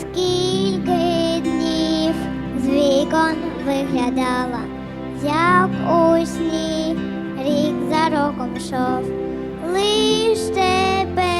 скільки днів з вікон виглядала, як у сні рік за роком шов, лиш тебе.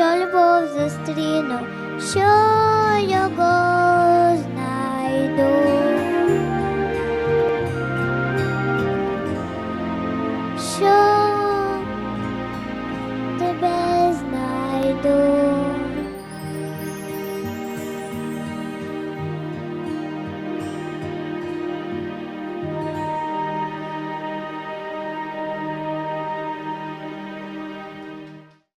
що любов зустріну, що його.